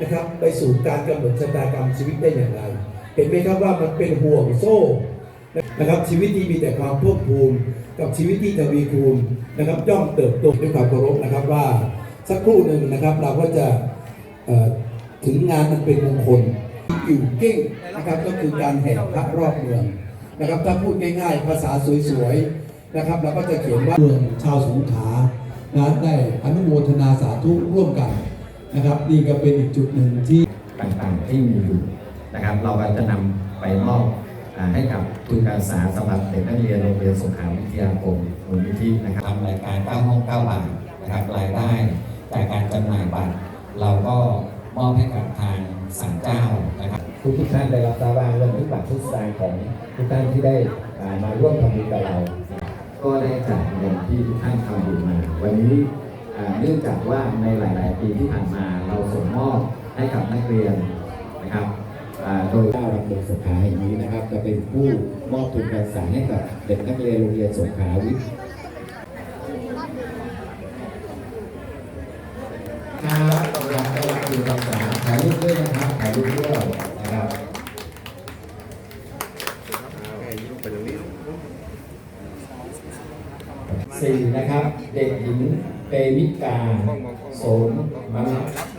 นะครับ ไปสู่การกำหนดชะตากรรมชีวิตได้อย่างไร เห็นไหมครับว่ามันเป็นห่วงโซ่นะครับชีวิตที่มีแต่ความภาคภูมิ กับชีวิตที่ทวีคูณนะครับย่อมเติบโตด้วยความเคารพนะครับว่าสักครู่หนึ่งนะครับเราก็จะถึงงานมันเป็นมงคลอยู่เก้งนะครับก็คือการแห่พระรอบเมืองนะครับถ้าพูดง่ายๆ ภาษาสวยๆนะครับเราก็จะเขียนว่าเมืองชาวสงขลานะได้อนุโมทนาสาธุร่วมกัน นะครับ นี่ก็เป็นอีกจุดหนึ่งที่ต่างๆที่มีอยู่นะครับ เราก็จะนำไปมอบอ่าให้กับทุนการศึกษาสำหรับเด็กนักเรียนโรงเรียนสงขลาวิทยาคมมูลนิธินะครับทำรายการ9ห้อง9บาทนะครับรายได้จากการจำหน่ายบัตร เราก็มอบให้กับทางศาลเจ้านะครับทุกทุกๆท่านได้รับทราบว่ารวมถึงบัตรทุกสายของทุกท่านที่ได้อ่ามาร่วมทำบุญกับเรา ก็ได้จากเงินที่ทุกท่านทำบุญมา วันนี้อ่า เนื่องจากว่าในหลาย ๆ ปีที่ผ่านมาเราส่งมอบให้กับนักเรียนนะครับโดยเจ้ารับเมืองสงขลาแห่งนี้นะครับ จะเป็นผู้มอบทุนการศึกษาให้กับเด็กนักเรียนโรงเรียนสงขลาวิทย์ครับกำลังได้รับทุนการศึกษาถ่ายรูปด้วยนะครับถ่ายรูปด้วยนะครับสี่นะครับ เด็กหญิง เปวิกาโสมมณ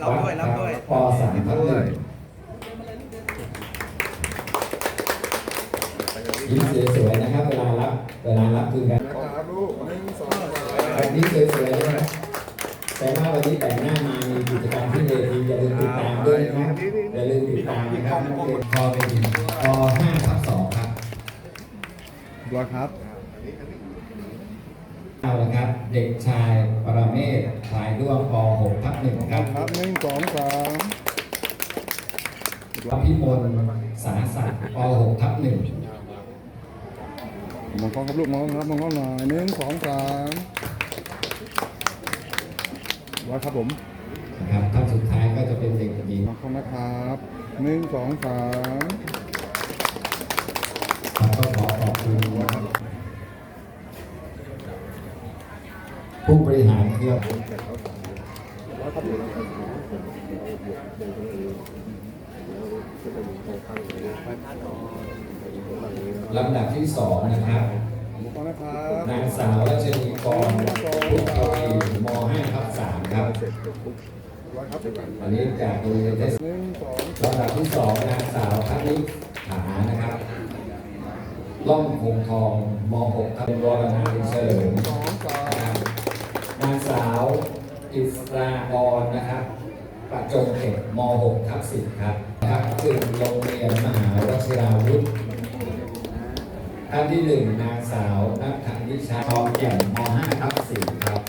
วัฒน์ครับปสามทับหนึ่งยิ้มสวยๆนะครับ เวลารับ เวลารับคือกันแบบนี้สวยๆเลยนะแต่ว่าวันนี้แต่งหน้ามามีกิจกรรมที่เวทีอย่าลืมติดตามด้วยนะครับอย่าลืมติดตามนะครับนักเรียนพอเป็นปห้าทับสองครับรอครับ เอาละครับ เด็กชายปรเมศพลายด้วงป .6 ทับหนึ่งครับครับหนึ่งสองสามวัพิมลสาสัตว์ป .6 ทับหนึ่งมองกล้องครับลูกมองครับมองกล้องหน่อยหนึ่งสองสามรอครับผมนะครับท่านสุดท้ายก็จะเป็นเด็กหญิงมองกล้องนะครับหนึ่งสองสาม ผู้บริหารครือลำดับที่สองนะครับนางสาวรัชนีกรพุทธวีม .5 ทับ3ครับรอครับอันนี้จากโรงเรียนเทศหนึ่งสองลำดับที่สองนางสาวทัพนิฐานะครับ ล่องคงทองม .6 ทับเป็นวรนาเฉลิม สาวอิสรากรนะครับประจงเขตม .6 ทับ10ครับครับคือโรงเรียนมหาวชิราวุธท่านที่หนึ่งนางสาวนัทธนิชาทองแก่นม .5 ทับ4ครับ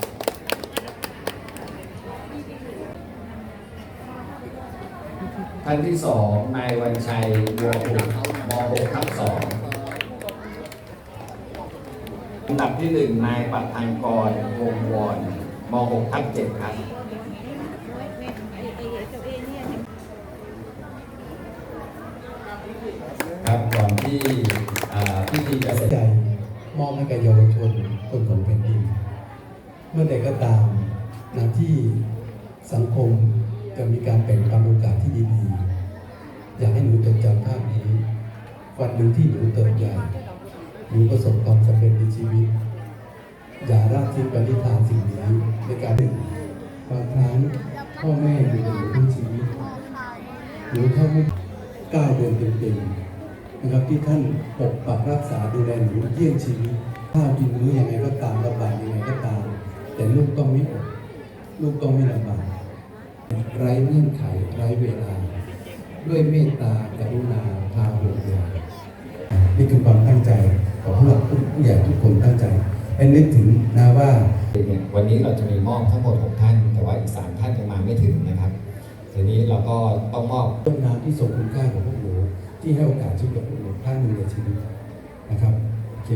ท่านที่สองนายวันชัยบัวบุตรม .6 ทับ2อันดับที่หนึ่งนายปัทธังกรวงวอน ม .6 ทับ7ครับครับก่อนที่อ่าพิธีจะเสร็จใจมอบให้กับเยาวชนคนของแผ่นดินเมื่อใดก็ตามนะที่สังคมจะมีการแบ่งปันโอกาสที่ดีๆ อยากให้หนูจดจำภาพนี้ วันหนึ่งที่หนูเติบใหญ่หนูประสบความสำเร็จในชีวิต อย่าละทิ้งปณิธานสิ่งนี้ในการหนึ่บางครั้งพ่อแม่อยู่กับหนูทั้งชีวิตหนูเข้าไม่ก้าเดือนเต็มๆนะครับที่ท่านปกปักรักษาดูแลหนูเยี่ยงชีวิตข้าวกินมื้อยังไงก็ตามลำบากยังไงก็ตาม แต่ลูกต้องไม่อดลูกต้องไม่ลำบากไร้เงื่อนไขไร้เวลา ด้วยเมตตากรุณาพาห่วงใยนี่คือความตั้งใจของพวกเราผู้ใหญ่ทุกคนตั้งใจ ให้นึกถึงนะว่าเนี่ยวันนี้เราจะมีมอบทั้งหมด 6 ท่าน แต่ว่าอีก 3 ท่านยังมาไม่ถึงนะครับทีนี้เราก็ต้องมอบต้นน้ำที่ทรงคุณค่าของพวกหนูที่ให้โอกาสชีวิตกับพวกหนูครั้งหนึ่งในชีวิตนะครับโอเค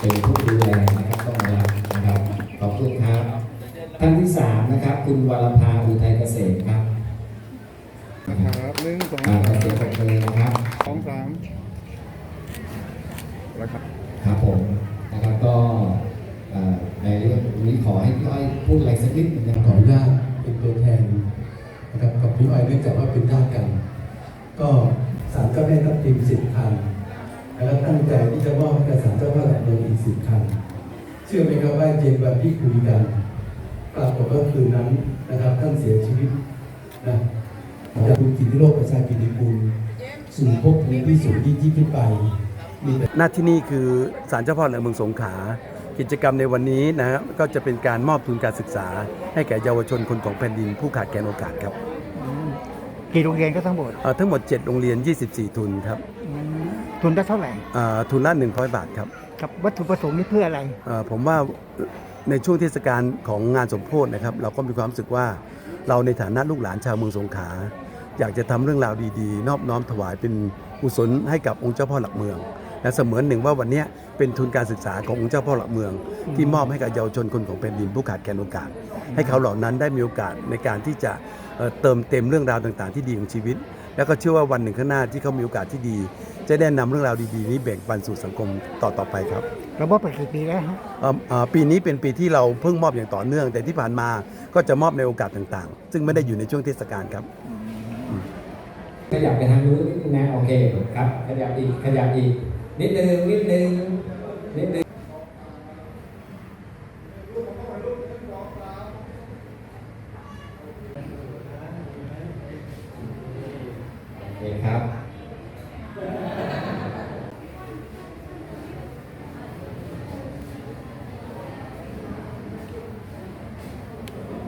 เป็นผู้ดูแลนะครับต้องรับนะครับขอบคุณครับท่านที่สามนะครับ คุณวรภาอุทัยเกษมครับนะคครับรับ หนึ่งสองสามปรบมือนะครับสองสามรอครับครับผมนะครับก็เอ่อพูดอะไรสักนิดหนึงนะขออนุญาตเป็นตัวแทนนะครับกับพี่อ้อยเนื่องจากว่าเป็นญาติกัน ก็ศาลก็ได้รับทีมสิบคันแล้วตั้งใจที่จะมอบให้กับศาลเจ้าพ่อหลมืองอีกสิบคัน เชื่อไหมครับว่าเย็นวันที่คุยกันปรากฏว่าคืนนั้นนะครับท่านส จากคุณกิติโลกประชากิติคุณสู่ภพภูมิที่สูงยิ่งยิ่งขึ้นไปมีแต่หน้าที่นี่คือศาลเจ้าพ่อแหลมเมืองสงขลากิจกรรมในวันนี้นะฮะก็จะเป็นการมอบทุนการศึกษา ให้แก่เยาวชนคนของแผ่นดินผู้ขาดแคลนโอกาสครับกี่โรงเรียนก็ทั้งหมดเอ่อทั้งหมด 7 โรงเรียน 24 ทุนครับอืมทุนได้เท่าไหร่เอ่อทุนละ 100 บาทครับกับวัตถุประสงค์นี่เพื่ออะไรเอ่อผมว่าในช่วงเทศกาลของงานสมโพธินะครับ เราก็มีความรู้สึกว่าเราในฐานะลูกหลานชาวเมืองสงขลา อยากจะทำเรื่องราวดีๆ นอบน้อมถวายเป็นกุศลให้กับองค์เจ้าพ่อหลักเมืองและเสมือนหนึ่งว่าวันเนี้ยเป็นทุนการศึกษาขององค์เจ้าพ่อหลักเมือง ที่มอบให้กับเยาวชนคนของแผ่นดินผู้ขาดแคลนโอกาส ให้เขาเหล่านั้นได้มีโอกาสในการที่จะเอ่อเติมเต็มเรื่องราวต่างๆ ที่ดีของชีวิต แล้วก็เชื่อว่าวันหนึ่งข้างหน้าที่เขามีโอกาสที่ดี จะได้นำเรื่องราวดีๆ นี้แบ่งปันสู่สังคมต่อๆไปครับเรามอบไปกี่ปีแล้วฮะเอ่อเอ่อปีนี้เป็นปีที่เราเพิ่งมอบอย่างต่อเนื่อง แต่ที่ผ่านมาก็จะมอบในโอกาสต่างๆ ซึ่งไม่ได้อยู่ในช่วงเทศกาลครับ ขยับไปทางนู้นนิดนึงนะโอเคครับ ขยับอีกขยับอีก นิดนึงนิดนึงนิดนึงโอเคครับ